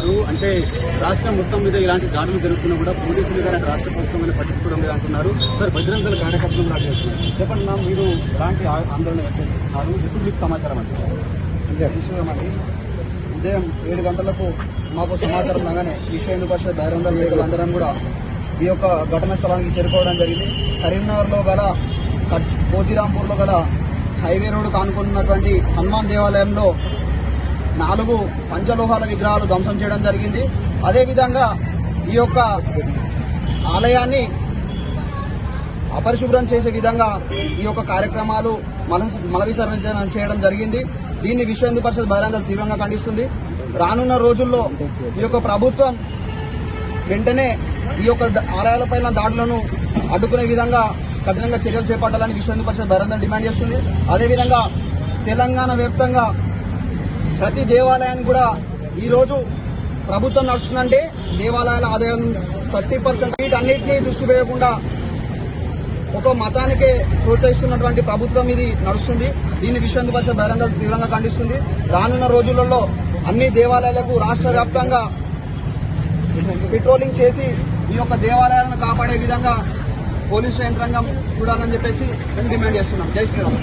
అంటున్నారు. అంటే రాష్ట్రం మొత్తం మీద ఇలాంటి దాడులు జరుగుతున్నా కూడా పోలీసులు కానీ రాష్ట్ర ప్రభుత్వం మీద పట్టించుకోవడం లేదు అంటున్నారు. సార్ బజరంగ కార్యకర్తలు కూడా చేస్తున్నారు చెప్పండి నా మీరు ఎలాంటి ఆందోళన వ్యక్తం ఎప్పుడు మీకు సమాచారం అంటే అంటే విషయమండి ఉదయం ఏడు గంటలకు మాకు సమాచారం రాగానే విశ్వ హిందూ పరిషత్ బహిరంగ వేడుకలు అందరం కూడా ఈ యొక్క ఘటన స్థలానికి చేరుకోవడం జరిగింది. కరీంనగర్లో గల కట్- గల హైవే రోడ్డు కానుకున్నటువంటి హనుమాన్ దేవాలయంలో నాలుగు పంచలోహాల విగ్రహాలు ధ్వంసం చేయడం జరిగింది. అదేవిధంగా ఈ యొక్క ఆలయాన్ని అపరిశుభ్రం చేసే విధంగా ఈ యొక్క కార్యక్రమాలు మల మల విసర్జన చేయడం జరిగింది. దీన్ని విశ్వ హిందూ పరిషత్ బహిరంగ తీవ్రంగా ఖండిస్తుంది. రానున్న రోజుల్లో ఈ యొక్క ప్రభుత్వం వెంటనే ఈ యొక్క ఆలయాలపైన దాడులను అడ్డుకునే విధంగా కఠినంగా చర్యలు చేపట్టాలని విశ్వ హిందూ పరిషత్ బహిరంగ డిమాండ్ చేస్తుంది. అదేవిధంగా తెలంగాణ వ్యాప్తంగా ప్రతి దేవాలయాన్ని కూడా ఈరోజు ప్రభుత్వం నడుస్తుందంటే దేవాలయాల ఆదాయం థర్టీ పర్సెంట్. వీటన్నిటినీ దృష్టి వేయకుండా ఒక మతానికే ప్రోత్సహిస్తున్నటువంటి ప్రభుత్వం ఇది నడుస్తుంది. దీన్ని విషయం భాష పరిషత్ బహిరంగ తీవ్రంగా ఖండిస్తుంది. రానున్న రోజులలో అన్ని దేవాలయాలకు రాష్ట్ర వ్యాప్తంగా పెట్రోలింగ్ చేసి ఈ యొక్క దేవాలయాలను కాపాడే విధంగా పోలీసు యంత్రాంగం చూడాలని చెప్పేసి మేము డిమాండ్ చేస్తున్నాం. జై శ్రీరామ్.